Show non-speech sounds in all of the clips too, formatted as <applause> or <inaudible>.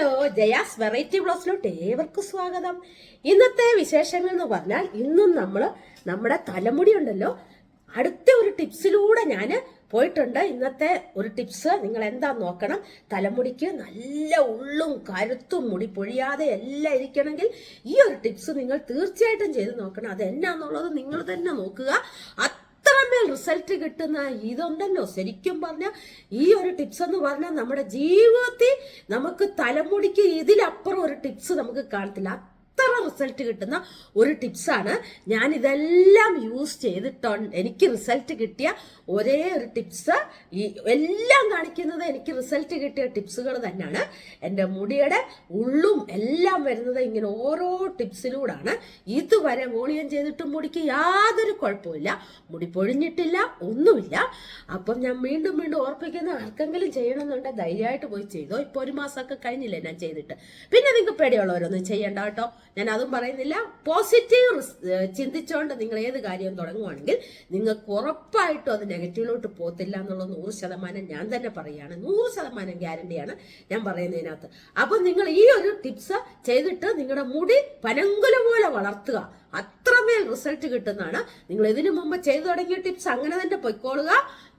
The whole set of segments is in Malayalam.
ഹലോ ജയാസ് വെറൈറ്റി ബ്ലോസിലോട്ട് ഏവർക്കും സ്വാഗതം. ഇന്നത്തെ വിശേഷങ്ങൾ എന്ന് പറഞ്ഞാൽ ഇന്നും നമ്മൾ നമ്മുടെ തലമുടി ഉണ്ടല്ലോ അടുത്ത ഒരു ടിപ്സിലൂടെ ഞാൻ പോയിട്ടുണ്ട്. ഇന്നത്തെ ഒരു ടിപ്സ് നിങ്ങൾ എന്താ നോക്കണം? തലമുടിക്ക് നല്ല ഉള്ളും കരുത്തും മുടി പൊഴിയാതെ എല്ലാം ഇരിക്കണമെങ്കിൽ ഈ ഒരു ടിപ്സ് നിങ്ങൾ തീർച്ചയായിട്ടും ചെയ്ത് നോക്കണം. അത് എന്നാന്നുള്ളത് നിങ്ങൾ തന്നെ നോക്കുക. റിസൾട്ട് കിട്ടുന്ന ഇതുണ്ടല്ലോ. ശരിക്കും പറഞ്ഞാൽ ഈ ഒരു ടിപ്സ് എന്ന് പറഞ്ഞാൽ നമ്മുടെ ജീവിതത്തിൽ നമുക്ക് തലമുടിക്ക് ഇതിലപ്പുറം ഒരു ടിപ്സ് നമുക്ക് കാണത്തില്ല. അത്ര റിസൾട്ട് കിട്ടുന്ന ഒരു ടിപ്സാണ് ഞാൻ ഇതെല്ലാം യൂസ് ചെയ്തിട്ടുണ്ട് എനിക്ക് റിസൾട്ട് കിട്ടിയ ഒരേ ഒരു ടിപ്സ് ഈ എല്ലാം കാണിക്കുന്നത് എനിക്ക് റിസൾട്ട് കിട്ടിയ ടിപ്സുകൾ തന്നെയാണ്. എന്റെ മുടിയുടെ ഉള്ളും എല്ലാം വരുന്നത് ഇങ്ങനെ ഓരോ ടിപ്സിലൂടാണ് ഇതുവരെ വോളിയം ചെയ്തിട്ടും മുടിക്ക് യാതൊരു കുഴപ്പമില്ല മുടി പൊഴിഞ്ഞിട്ടില്ല ഒന്നുമില്ല. അപ്പം ഞാൻ വീണ്ടും വീണ്ടും ഓർപ്പിക്കുന്ന ആർക്കെങ്കിലും ചെയ്യണമെന്നുണ്ടെങ്കിൽ ധൈര്യമായിട്ട് പോയി ചെയ്തോ. ഇപ്പോൾ ഒരു മാസമൊക്കെ കഴിഞ്ഞില്ലേ ഞാൻ ചെയ്തിട്ട്. പിന്നെ നിങ്ങൾക്ക് പേടിയുള്ളവരൊന്നും ചെയ്യണ്ട കേട്ടോ. ഞാൻ അതും പറയുന്നില്ല പോസിറ്റീവ് ചിന്തിച്ചുകൊണ്ട് നിങ്ങൾ ഏത് കാര്യം തുടങ്ങുവാണെങ്കിൽ നിങ്ങൾക്ക് ഉറപ്പായിട്ടും അത് നെഗറ്റീവിലോട്ട് പോകത്തില്ല എന്നുള്ള നൂറ് ശതമാനം ഞാൻ തന്നെ പറയുകയാണ്. നൂറ് ശതമാനം ഗ്യാരണ്ടിയാണ് ഞാൻ പറയുന്നതിനകത്ത്. അപ്പൊ നിങ്ങൾ ഈ ഒരു ടിപ്സ് ചെയ്തിട്ട് നിങ്ങളുടെ മുടി പനങ്കുല പോലെ വളർത്തുക. അത്രമേൽ റിസൾട്ട് കിട്ടുന്നതാണ്. നിങ്ങൾ ഇതിനു മുമ്പ് ചെയ്തു തുടങ്ങിയ ടിപ്സ് അങ്ങനെ തന്നെ പൊയ്ക്കോളുക.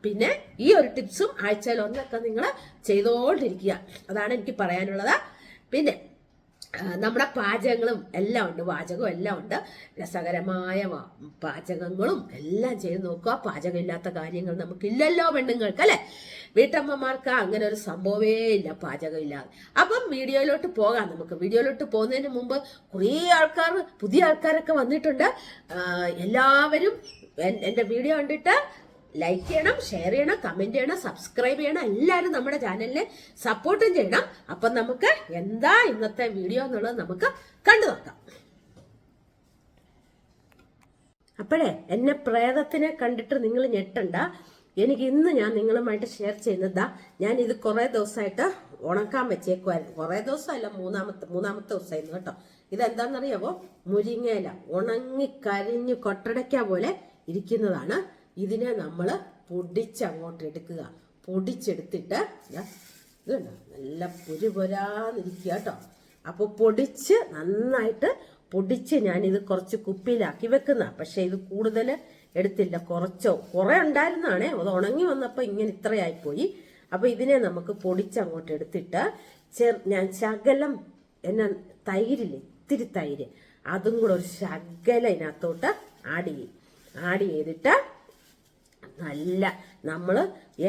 പിന്നെ ഈ ഒരു ടിപ്സും ആഴ്ചയിൽ ഒന്നൊക്കെ നിങ്ങൾ ചെയ്തുകൊണ്ടിരിക്കുക അതാണ് എനിക്ക് പറയാനുള്ളത്. പിന്നെ നമ്മുടെ പാചകങ്ങളും എല്ലാം ഉണ്ട്. പാചകവും എല്ലാം ഉണ്ട്. രസകരമായ പാചകങ്ങളും എല്ലാം ചെയ്ത് നോക്കുക. പാചകമില്ലാത്ത കാര്യങ്ങൾ നമുക്കില്ലല്ലോ പെണ്ണുങ്ങൾക്ക് അല്ലെ? വീട്ടമ്മമാർക്ക് അങ്ങനെ ഒരു സംഭവമേ ഇല്ല പാചകമില്ലാതെ അപ്പം വീഡിയോയിലോട്ട് പോകാം നമുക്ക്. വീഡിയോയിലോട്ട് പോകുന്നതിന് മുമ്പ് കുറേ ആൾക്കാർ പുതിയ ആൾക്കാരൊക്കെ വന്നിട്ടുണ്ട്. എല്ലാവരും എന്റെ വീഡിയോ കണ്ടിട്ട് ലൈക്ക് ചെയ്യണം ഷെയർ ചെയ്യണം കമന്റ് ചെയ്യണം സബ്സ്ക്രൈബ് ചെയ്യണം. എല്ലാവരും നമ്മുടെ ചാനലിനെ സപ്പോർട്ടും ചെയ്യണം. അപ്പം നമുക്ക് എന്താ ഇന്നത്തെ വീഡിയോ എന്നുള്ളത് നമുക്ക് കണ്ടു നോക്കാം. അപ്പോഴേ എന്നെ പ്രേതത്തിനെ കണ്ടിട്ട് നിങ്ങൾ ഞെട്ടണ്ട. എനിക്ക് ഇന്ന് ഞാൻ നിങ്ങളുമായിട്ട് ഷെയർ ചെയ്യുന്നതാ. ഞാൻ ഇത് കുറേ ദിവസമായിട്ട് ഉണക്കാൻ വെച്ചേക്കുമായിരുന്നു കുറേ ദിവസമല്ല മൂന്നാമത്തെ മൂന്നാമത്തെ ദിവസമായിരുന്നു കേട്ടോ. ഇതെന്താണെന്നറിയാവോ? മുരിങ്ങയില ഉണങ്ങി കരിഞ്ഞ് കൊട്ടടയ്ക്ക പോലെ ഇരിക്കുന്നതാണ്. ഇതിനെ നമ്മൾ പൊടിച്ചങ്ങോട്ട് എടുക്കുക പൊടിച്ചെടുത്തിട്ട് ഇത് കണ്ടോ? നല്ല പൊരി പൊരാന്നിരിക്കുക കേട്ടോ. അപ്പോൾ പൊടിച്ച് നന്നായിട്ട് പൊടിച്ച് ഞാനിത് കുറച്ച് കുപ്പിയിലാക്കി വെക്കുന്ന. പക്ഷെ ഇത് കൂടുതൽ എടുത്തില്ല. കുറച്ചോ കുറെ ഉണ്ടായിരുന്നാണേ. അത് ഉണങ്ങി വന്നപ്പോൾ ഇങ്ങനെ ഇത്രയായിപ്പോയി. അപ്പൊ ഇതിനെ നമുക്ക് പൊടിച്ച് അങ്ങോട്ട് എടുത്തിട്ട് ചെർ ഞാൻ ശകലം എന്നാ തൈരില്ലേ? ഇത്തിരി തൈര്. അതും കൂടെ ഒരു ശകലം ഇതിനകത്തോട്ട് ആഡ് ചെയ്യും. ആഡ് ചെയ്തിട്ട് നല്ല നമ്മൾ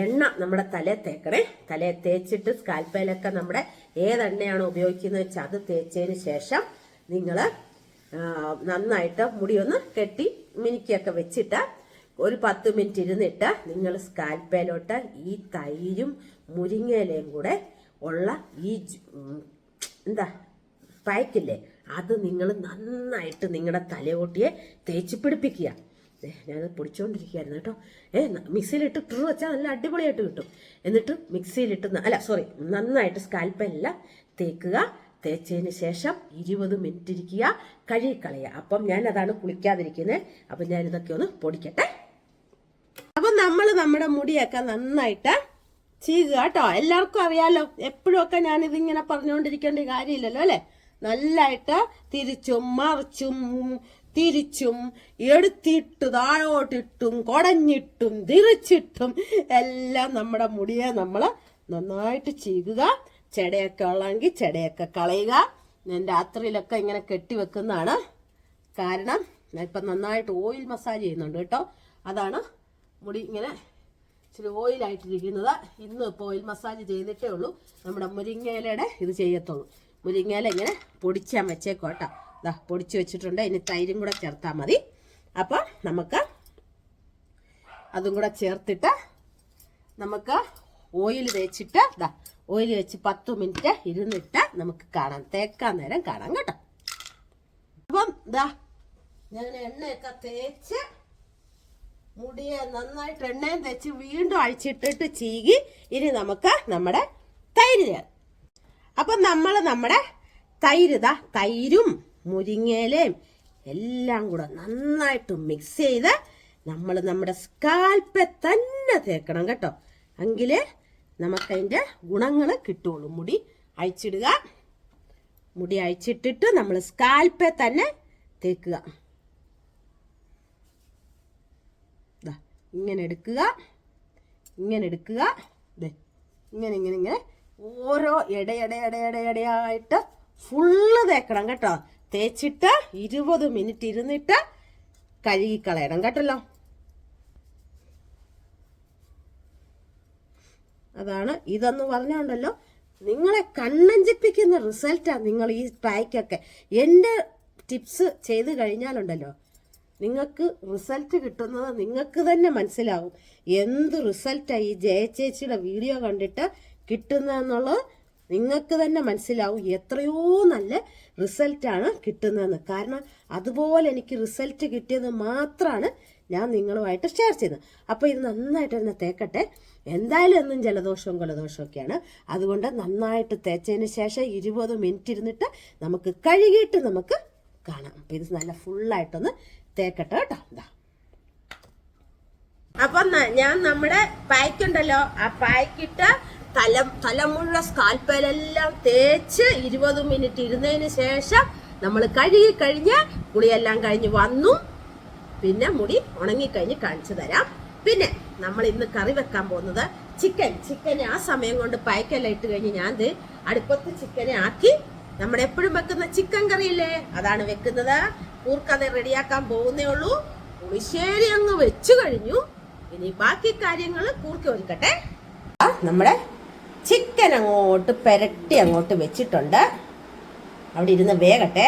എണ്ണ നമ്മുടെ തല തേക്കണേ. തല തേച്ചിട്ട് സ്കാൽപ്പയിലൊക്കെ നമ്മുടെ ഏതെണ്ണയാണ് ഉപയോഗിക്കുന്നത് വെച്ചാൽ അത് തേച്ചതിന് ശേഷം നിങ്ങൾ നന്നായിട്ട് മുടി ഒന്ന് കെട്ടി മിനുക്കിയൊക്കെ വെച്ചിട്ട് ഒരു പത്ത് മിനിറ്റ് ഇരുന്നിട്ട് നിങ്ങൾ സ്കാൽപ്പയിലോട്ട് ഈ തൈരും മുരിങ്ങയിലയും കൂടെ ഉള്ള ഈ എന്താ പായ്ക്കില്ലേ? അത് നിങ്ങൾ നന്നായിട്ട് നിങ്ങളുടെ തലയോട്ടിയെ തേച്ച് പിടിപ്പിക്കുക. ഞാനത് പൊടിച്ചുകൊണ്ടിരിക്കുകയായിരുന്നു കേട്ടോ. ഏ മിക്സിയിലിട്ട് ട്രൂ വെച്ചാൽ നല്ല അടിപൊളിയായിട്ട് കിട്ടും. എന്നിട്ട് മിക്സിയിലിട്ട് അല്ല സോറി നന്നായിട്ട് സ്കാൽപ്പെല്ലാം തേക്കുക. തേച്ചതിന് ശേഷം ഇരുപത് മിനിറ്റ് ഇരിക്കുക. കഴുകിക്കളയുക. അപ്പം ഞാൻ അതാണ് കുളിക്കാതിരിക്കുന്നത് അപ്പം ഞാൻ ഇതൊക്കെ ഒന്ന് പൊടിക്കട്ടെ. അപ്പം നമ്മൾ നമ്മുടെ മുടിയൊക്കെ നന്നായിട്ട് ചെയ്യുക കേട്ടോ. എല്ലാവർക്കും അറിയാലോ. എപ്പോഴുമൊക്കെ ഞാൻ ഇതിങ്ങനെ പറഞ്ഞുകൊണ്ടിരിക്കേണ്ട കാര്യമില്ലല്ലോ അല്ലെ? നല്ലായിട്ട് തിരിച്ചും മറിച്ചും തിരിച്ചും എടുത്തിട്ട് താഴോട്ടിട്ടും കൊടഞ്ഞിട്ടും തിരിച്ചിട്ടും എല്ലാം നമ്മുടെ മുടിയെ നമ്മൾ നന്നായിട്ട് ചെയ്യുക ചെടയൊക്കെ ഉള്ളെങ്കിൽ ചെടയൊക്കെ കളയുക. ഞാൻ രാത്രിയിലൊക്കെ ഇങ്ങനെ കെട്ടി വെക്കുന്നതാണ്. കാരണം ഞാൻ ഇപ്പം നന്നായിട്ട് ഓയിൽ മസാജ് ചെയ്യുന്നുണ്ട് കേട്ടോ. അതാണ് മുടി ഇങ്ങനെ ഇച്ചിരി ഓയിലായിട്ടിരിക്കുന്നത്. ഇന്ന് ഇപ്പോൾ ഓയിൽ മസാജ് ചെയ്തിട്ടേ ഉള്ളൂ. നമ്മുടെ മുരിങ്ങയിലയുടെ ഇത് ചെയ്യത്തുള്ളൂ. മുരിങ്ങയില ഇങ്ങനെ പൊടിച്ചാൻ വെച്ചേക്കോ ഇതാ പൊടിച്ച് വെച്ചിട്ടുണ്ട്. ഇനി തൈരും കൂടെ ചേർത്താൽ മതി. അപ്പോൾ നമുക്ക് അതും കൂടെ ചേർത്തിട്ട് നമുക്ക് ഓയിൽ തേച്ചിട്ട് ദാ ഓയിൽ വെച്ച് പത്ത് മിനിറ്റ് ഇരുന്നിട്ട് നമുക്ക് കാണാം. തേക്കാൻ നേരം കാണാം കേട്ടോ. അപ്പം ദാ ഞാൻ എണ്ണയൊക്കെ തേച്ച് മുടിയെ നന്നായിട്ട് എണ്ണയും തേച്ച് വീണ്ടും അഴിച്ചിട്ടിട്ട് ചീകി ഇനി നമുക്ക് നമ്മുടെ തൈര് അപ്പം നമ്മൾ നമ്മുടെ തൈര് തൈരും മുരിങ്ങയിലയും എല്ലാം കൂടെ നന്നായിട്ട് മിക്സ് ചെയ്ത് നമ്മൾ നമ്മുടെ സ്കാൽപ്പെ തന്നെ തേക്കണം കേട്ടോ. എങ്കിലേ നമുക്കതിന്റെ ഗുണങ്ങൾ കിട്ടുള്ളൂ. മുടി അഴിച്ചിടുക. മുടി അഴിച്ചിട്ടിട്ട് നമ്മൾ സ്കാൽപ്പെ തന്നെ തേക്കുക. ഇങ്ങനെ എടുക്കുക. ഇങ്ങനെ എടുക്കുക. ഇങ്ങനെ ഇങ്ങനെ ഇങ്ങനെ. ഓരോ ഇടയിടയിടയിടയിടയായിട്ട് ഫുള്ള് തേക്കണം കേട്ടോ. തേച്ചിട്ട് ഇരുപത് മിനിറ്റ് ഇരുന്നിട്ട് കഴുകിക്കളയണം കേട്ടല്ലോ. അതാണ് ഇതെന്ന് പറഞ്ഞുകൊണ്ടല്ലോ നിങ്ങളെ കണ്ണഞ്ചിപ്പിക്കുന്ന റിസൾട്ടാണ് നിങ്ങൾ ഈ പായ്ക്കൊക്കെ എന്റെ ടിപ്സ് ചെയ്ത് കഴിഞ്ഞാലുണ്ടല്ലോ. നിങ്ങൾക്ക് റിസൾട്ട് കിട്ടുന്നത് നിങ്ങൾക്ക് തന്നെ മനസ്സിലാവും. എന്ത് റിസൾട്ടാണ് ഈ ജയ ചേച്ചിയുടെ വീഡിയോ കണ്ടിട്ട് കിട്ടുന്നതെന്നുള്ളത് നിങ്ങൾക്ക് തന്നെ മനസ്സിലാവും എത്രയോ നല്ല റിസൾട്ടാണ് കിട്ടുന്നതെന്ന്. കാരണം അതുപോലെ എനിക്ക് റിസൾട്ട് കിട്ടിയത് മാത്രമാണ് ഞാൻ നിങ്ങളുമായിട്ട് ഷെയർ ചെയ്യുന്നത്. അപ്പോൾ ഇത് നന്നായിട്ട് തന്നെ തേക്കട്ടെ. എന്തായാലും എന്നും ജലദോഷവും കുലദോഷവും ഒക്കെയാണ്. അതുകൊണ്ട് നന്നായിട്ട് തേച്ചതിന് ശേഷം ഇരുപത് മിനിറ്റ് ഇരുന്നിട്ട് നമുക്ക് കഴുകിയിട്ട് നമുക്ക് കാണാം. അപ്പോൾ ഇത് നല്ല ഫുള്ളായിട്ടൊന്ന് തേക്കട്ടെ കേട്ടോ. എന്താ അപ്പൊ ഞാൻ നമ്മുടെ പായ്ക്കുണ്ടല്ലോ. ആ പായ്ക്കിട്ട് തല തല മുഴുവൻ സ്കാൽപ്പലെല്ലാം തേച്ച് ഇരുപത് മിനിറ്റ് ഇരുന്നതിന് ശേഷം നമ്മൾ കഴുകി കഴിഞ്ഞ് കുളിയെല്ലാം കഴിഞ്ഞ് വന്നു. പിന്നെ മുടി ഉണങ്ങിക്കഴിഞ്ഞ് കാണിച്ചു തരാം. പിന്നെ നമ്മൾ ഇന്ന് കറി വെക്കാൻ പോകുന്നത് ചിക്കൻ. ചിക്കൻ ആ സമയം കൊണ്ട് പായ്ക്കെല്ലാം ഇട്ട് കഴിഞ്ഞ് ഞാൻ അടുപ്പത്ത് ചിക്കനെ ആക്കി. നമ്മൾ എപ്പോഴും വെക്കുന്ന ചിക്കൻ കറിയില്ലേ? അതാണ് വെക്കുന്നത്. കൂർക്കഥ റെഡിയാക്കാൻ പോകുന്നേ ഉള്ളൂ. പുളിശ്ശേരി അങ്ങ് വെച്ചു കഴിഞ്ഞു. ഇനി ബാക്കി കാര്യങ്ങൾ കൂർക്കി ഒരുക്കട്ടെ. നമ്മുടെ ചിക്കൻ അങ്ങോട്ട് പെരട്ടി അങ്ങോട്ട് വെച്ചിട്ടുണ്ട് അവിടെ ഇരുന്ന് വേഗട്ടെ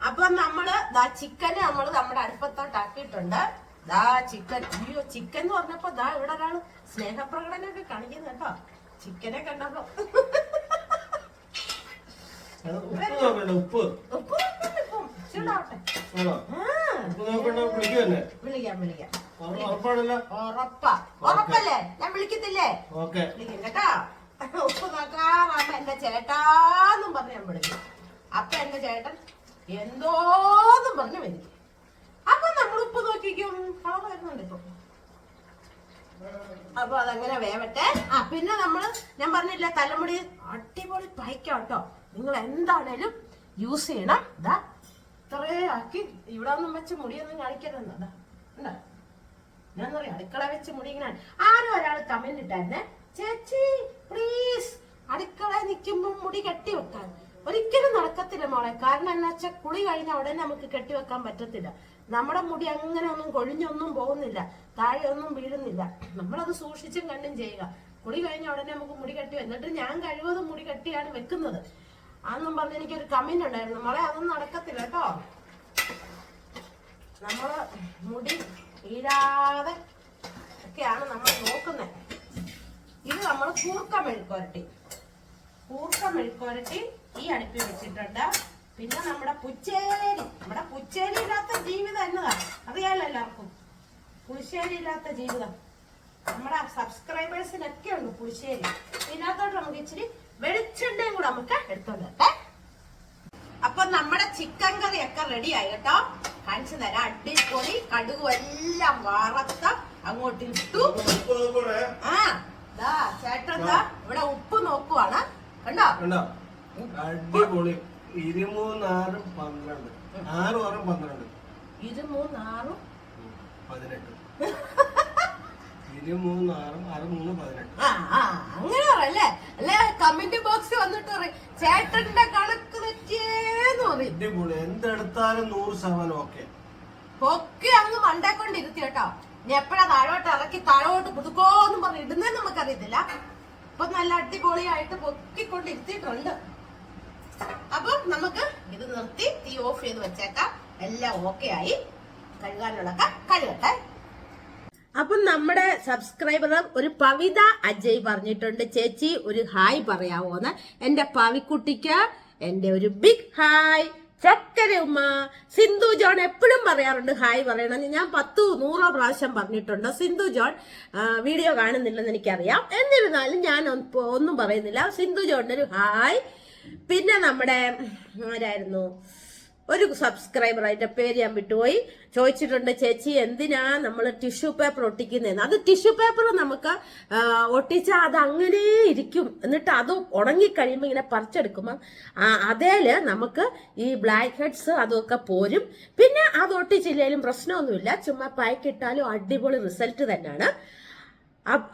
അപ്പൊ നമ്മൾ ദാ ചിക്കൻ നമ്മൾ നമ്മുടെ അടുപ്പത്തോട്ട് ആക്കിയിട്ടുണ്ട് ദാ ചിക്കൻ അയ്യോ ചിക്കൻ എന്ന് പറഞ്ഞപ്പോ ദാ ഇവിടെ ഒരാൾ സ്നേഹപ്രകടനമൊക്കെ കാണിക്കുന്നു കേട്ടോ ചിക്കനെ കണ്ടപ്പോ ഉപ്പ് ഉപ്പ്. ചൂടാവട്ടെ. വിളിക്കാം വിളിക്കാം ഉറപ്പാ ഉറപ്പല്ലേ? ഞാൻ വിളിക്കത്തില്ലേ? വിളിക്കും കേട്ടോ ഉപ്പ് നോക്കാറാമ എന്റെ ചേട്ടാന്നും പറഞ്ഞ് ഞാൻ വിളിക്കും. അപ്പൊ എന്റെ ചേട്ടൻ എന്തോന്നും പറഞ്ഞു വരും അപ്പൊ നമ്മൾ ഉപ്പ് നോക്കിക്കും. കളർ വരുന്നുണ്ട് ഇപ്പൊ. അപ്പൊ അതങ്ങനെ വേവട്ടെ. ആ പിന്നെ നമ്മൾ ഞാൻ പറഞ്ഞില്ല തലമുടി അടിപൊളി പൈക്കാം കേട്ടോ നിങ്ങൾ എന്താണേലും യൂസ് ചെയ്യണം. ഇതാ ഇത്രേ ആക്കി ഇവിടെ ഒന്നും വെച്ച് മുടിയൊന്നും കാണിക്കരുതെന്നാ? ഞാൻ പറയാം അടുക്കള വെച്ച് മുടി ഇങ്ങനെ ആരും ഒരാൾ കമന്റ് ഇട്ടായിരുന്നെ ചേച്ചി പ്ലീസ് അടുക്കള നിൽക്കുമ്പോൾ മുടി കെട്ടി വെക്കാൻ ഒരിക്കലും നടക്കത്തില്ല മോളെ. കാരണം എന്നാ വെച്ചാൽ കുളി കഴിഞ്ഞ ഉടനെ നമുക്ക് കെട്ടി വെക്കാൻ പറ്റത്തില്ല. നമ്മുടെ മുടി അങ്ങനെ ഒന്നും കൊഴിഞ്ഞൊന്നും പോകുന്നില്ല. താഴെ ഒന്നും വീഴുന്നില്ല. നമ്മളത് സൂക്ഷിച്ചും കണ്ടും ചെയ്യുക. കുളി കഴിഞ്ഞ ഉടനെ നമുക്ക് മുടി കെട്ടി. എന്നിട്ട് ഞാൻ കഴിവതും മുടി കെട്ടിയാണ് വെക്കുന്നത്. അന്നും പറഞ്ഞ് എനിക്കൊരു കമന്റ് ഉണ്ടായിരുന്നു. മോളെ അതൊന്നും നടക്കത്തില്ല കേട്ടോ. നമ്മൾ മുടി വീഴാതെ ഒക്കെയാണ് നമ്മൾ നോക്കുന്നത്. ഇത് നമ്മൾ കൂർക്ക മെഴുക്കുരട്ടി കൂർക്ക മെഴുക്കുരട്ടി ഈ അടുപ്പിൽ വെച്ചിട്ടുണ്ട്. പിന്നെ നമ്മുടെ പുച്ചേരി. നമ്മുടെ പുച്ചേരി ഇല്ലാത്ത ജീവിതം എന്നതാ? അറിയാലോ എല്ലാവർക്കും. പുളിശ്ശേരി ഇല്ലാത്ത ജീവിതം. നമ്മുടെ സബ്സ്ക്രൈബേഴ്സിനൊക്കെ ഉണ്ട് പുളിശ്ശേരി. ഇതിനകത്തോട്ട് നമുക്ക് ഇച്ചിരി വെളിച്ചെണ്ണയും കൂടെ നമുക്ക് എടുത്തോണ്ട് അപ്പൊ നമ്മുടെ ചിക്കൻ കറിയൊക്കെ റെഡിയായി കേട്ടോ. കാണിച്ചു തരാം. അടിപൊളി കടുകും എല്ലാം വറുത്ത അങ്ങോട്ട് ഇട്ടു. ആ ദാ ചേട്ടൻ ദാ ഇവിടെ ഉപ്പ് നോക്കുവാണ്. കണ്ടോ? അടിപൊളി. ഇരുമൂന്നാറും പന്ത്രണ്ട്. ആറും ആറും പന്ത്രണ്ട്. ഇരുമൂന്നാറും പതിനെട്ട്. <laughs> ഇരുമൂന്നാറും ആറ് മൂന്ന് പതിനെട്ട്. ആ ആ അങ്ങനെ പറയല്ലേ അല്ലെ? കമന്റ് ബോക്സ് വന്നിട്ട് പറയും ചേട്ടന്റെ കണക്ക് തെറ്റിയേന്ന് പറയും അടിപൊളി. എന്തെടുത്താലും നൂറ് ശതമാനം ഓക്കെ പൊക്കി അങ്ങ് മണ്ടേ കൊണ്ടിരുത്തി കേട്ടോ. ഇനി എപ്പോഴാ താഴോട്ട് ഇറക്കി താഴോട്ട് പുതുക്കോന്നും പറഞ്ഞ് ഇടുന്നത് നമുക്കറിയത്തില്ല. ഇപ്പൊ നല്ല അടിപൊളിയായിട്ട് പൊക്കിക്കൊണ്ട് ഇരുത്തിയിട്ടുണ്ട് അപ്പൊ നമുക്ക് ഇത് നിർത്തി തീ ഓഫ് ചെയ്ത് വെച്ചേക്കാം. എല്ലാം ഓക്കെ ആയി. കഴുകാനുള്ളൊക്കെ കഴുകട്ടെ. അപ്പം നമ്മുടെ സബ്സ്ക്രൈബർ ഒരു പവിത അജയ് പറഞ്ഞിട്ടുണ്ട്. ചേച്ചി ഒരു ഹായ് പറയാവോന്ന്. എന്റെ പവിക്കുട്ടിക്ക് എന്റെ ഒരു ബിഗ് ഹായ്. ചക്കര ഉമ്മ. സിന്ധു ജോൺ എപ്പോഴും പറയാറുണ്ട് ഹായ് പറയണമെന്ന്. ഞാൻ പത്തു നൂറോ പ്രാവശ്യം പറഞ്ഞിട്ടുണ്ട്. സിന്ധു ജോൺ വീഡിയോ കാണുന്നില്ലെന്ന് എനിക്കറിയാം. എന്നിരുന്നാലും ഞാൻ ഒന്നും പറയുന്നില്ല. സിന്ധു ജോണിന്റെ ഒരു ഹായ്. പിന്നെ നമ്മുടെ ആരായിരുന്നു? ഒരു സബ്സ്ക്രൈബർ അതിന്റെ പേര് ഞാൻ വിട്ടുപോയി. ചോദിച്ചിട്ടുണ്ട് ചേച്ചി എന്തിനാ നമ്മൾ ടിഷ്യൂ പേപ്പർ ഒട്ടിക്കുന്നതെന്ന് അത് ടിഷ്യൂ പേപ്പർ നമുക്ക് ഒട്ടിച്ചാൽ അത് അങ്ങനെ ഇരിക്കും. എന്നിട്ട് അത് ഉണങ്ങിക്കഴിയുമ്പോൾ ഇങ്ങനെ പറിച്ചെടുക്കുമ്പോൾ അതേൽ നമുക്ക് ഈ ബ്ലാക്ക് ഹെഡ്സ് അതൊക്കെ പോരും. പിന്നെ അത് ഒട്ടിച്ചില്ലെങ്കിലും പ്രശ്നമൊന്നുമില്ല. ചുമ്മാ പായ്ക്കിട്ടാലും അടിപൊളി റിസൾട്ട് തന്നെയാണ്.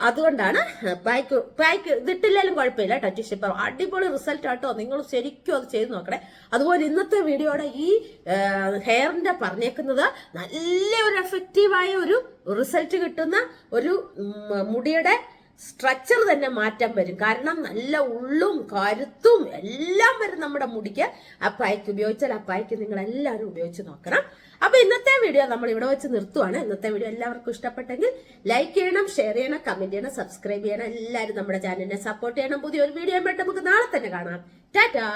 അതുകൊണ്ടാണ് പായ്ക്ക് പായ്ക്ക് ഇതിട്ടില്ലാലും കുഴപ്പമില്ല ടച്ച് ഷിപ്പർ അടിപൊളി റിസൾട്ട് ആട്ടോ നിങ്ങൾ ശരിക്കും അത് ചെയ്ത് നോക്കണേ. അതുപോലെ ഇന്നത്തെ വീഡിയോയുടെ ഈ ഹെയറിന്റെ പറഞ്ഞേക്കുന്നത് നല്ല ഒരു എഫക്റ്റീവായ ഒരു റിസൾട്ട് കിട്ടുന്ന ഒരു മുടിയുടെ സ്ട്രക്ചർ തന്നെ മാറ്റം വരും കാരണം നല്ല ഉള്ളും കരുത്തും എല്ലാം വരും നമ്മുടെ മുടിക്ക് അപ്പായ്ക്ക് പായ്ക്ക് ഉപയോഗിച്ചാൽ അപ്പായ്ക്ക് നിങ്ങൾ എല്ലാവരും ഉപയോഗിച്ച് നോക്കണം. അപ്പൊ ഇന്നത്തെ വീഡിയോ നമ്മൾ ഇവിടെ വെച്ച് നിർത്തുവാണ്. ഇന്നത്തെ വീഡിയോ എല്ലാവർക്കും ഇഷ്ടപ്പെട്ടെങ്കിൽ ലൈക്ക് ചെയ്യണം ഷെയർ ചെയ്യണം കമന്റ് ചെയ്യണം സബ്സ്ക്രൈബ് ചെയ്യണം. എല്ലാവരും നമ്മുടെ ചാനലിനെ സപ്പോർട്ട് ചെയ്യണം. പുതിയൊരു വീഡിയോ ആയിട്ട് നമുക്ക് നാളെ തന്നെ കാണാം. ടാറ്റാ!